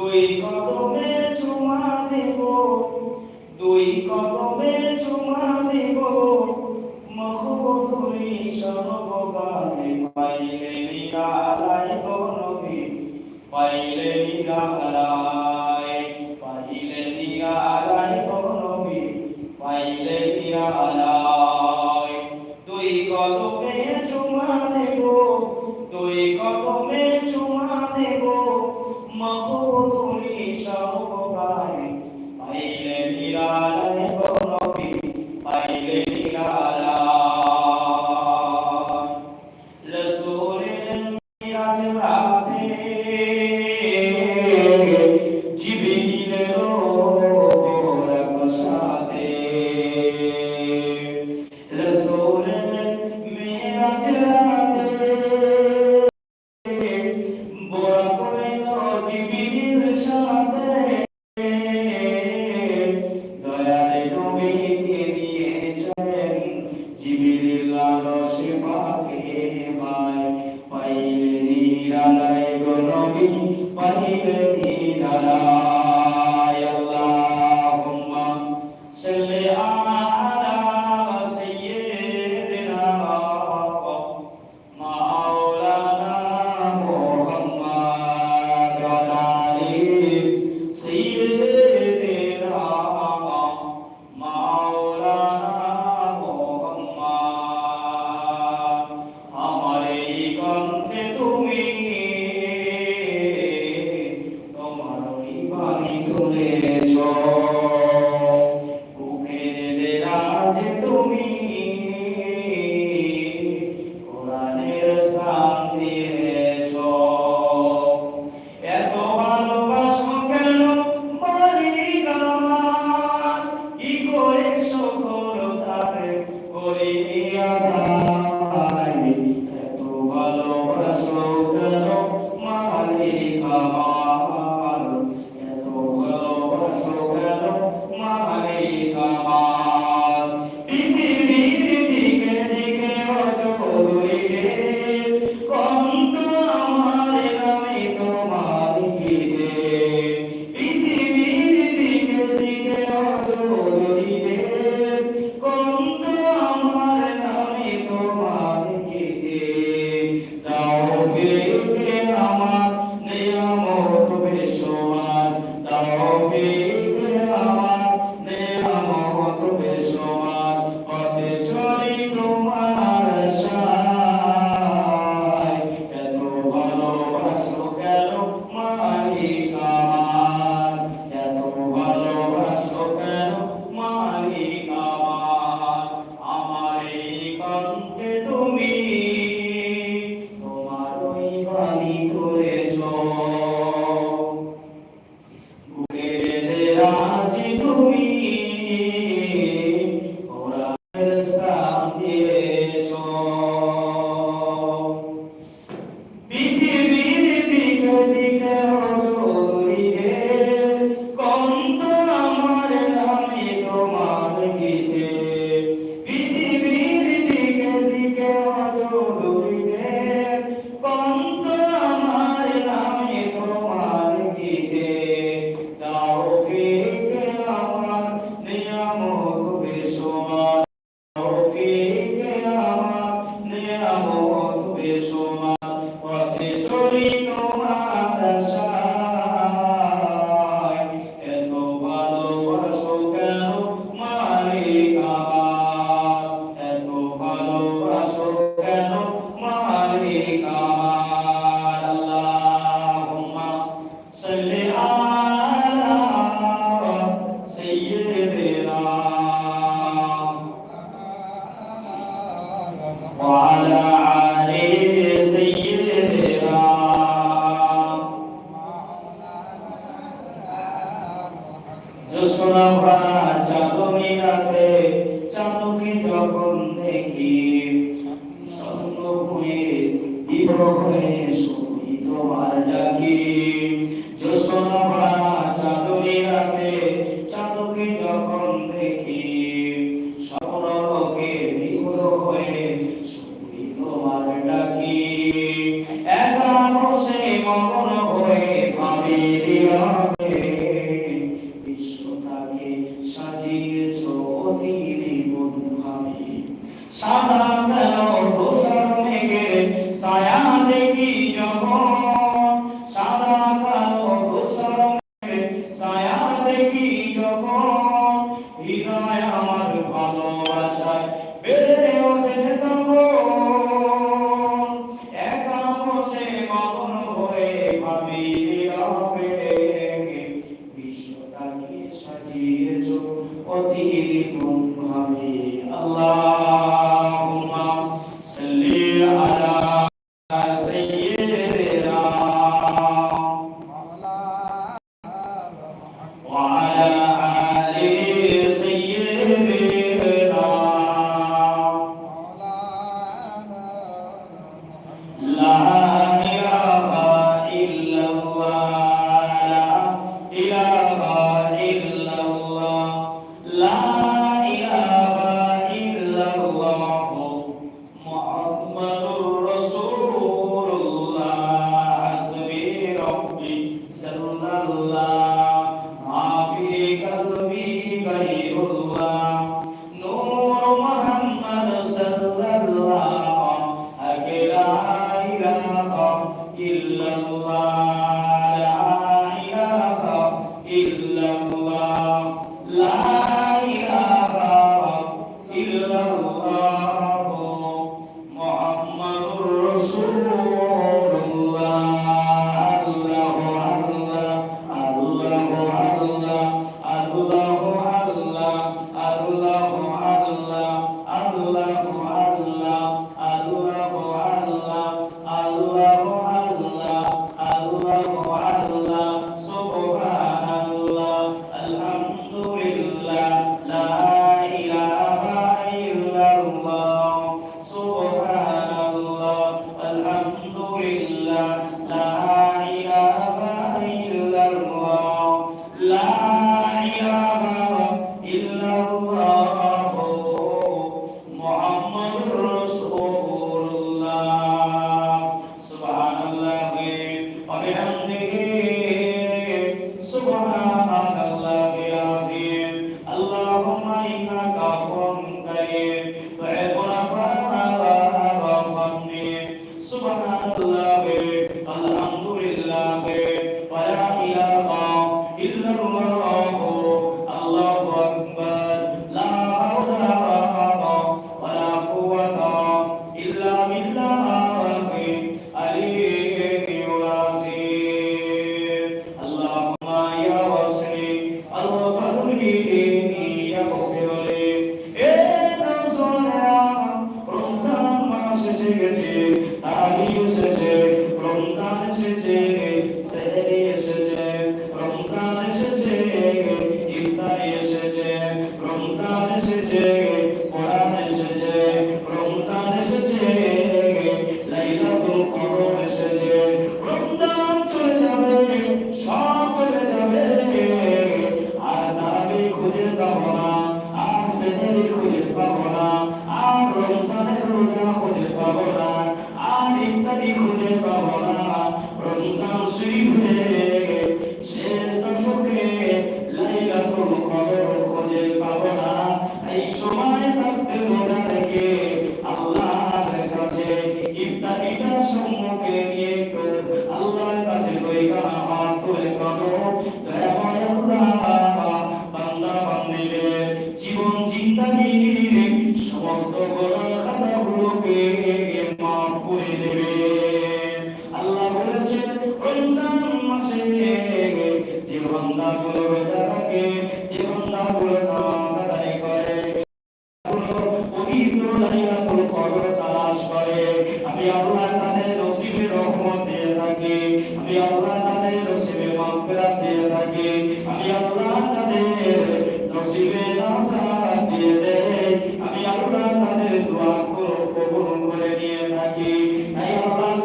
দুই কদমে চুমা দেব, দুই কদমে চুমা দেব। মুখ ধুলি সর্বকালে পাইলে নিরালায় গো নবী, পাইলে নিরালায় পাইলে নিরালায় গো নবী, পাইলে নিরালায়। দুই চুমা দেব, দুই কদমে চুমা দেব মুখ me Amém. সাদা ودينكم حميد اللهم صل على سيدنا وعلى آل سيدنا لا إله إلا الله لا إله sitting যে আমি আল্লাহ তাদের নসিবে রহমত দিয়ে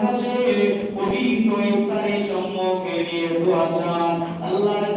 কাছে পবিত্র ইফতারের সম্মুখে அல்லாத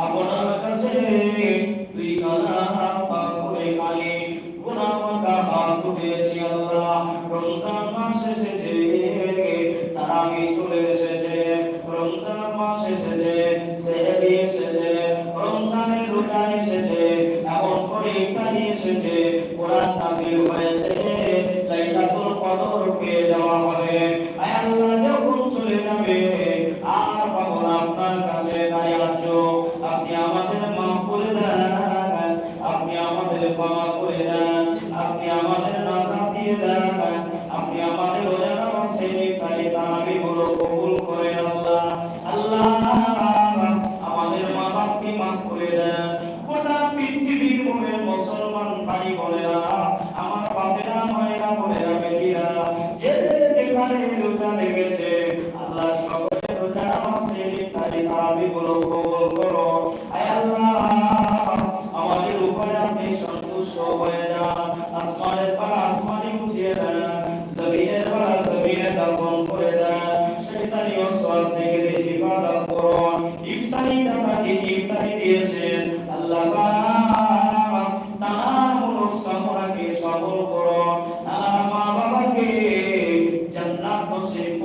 পাবো না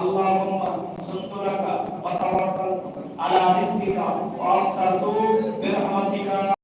আল্লাহুম্মা সন্তরাকা ওয়া তাওয়াক্কাল আলা রিজকিকা ওয়া আফতাতু বিরহমাতিকা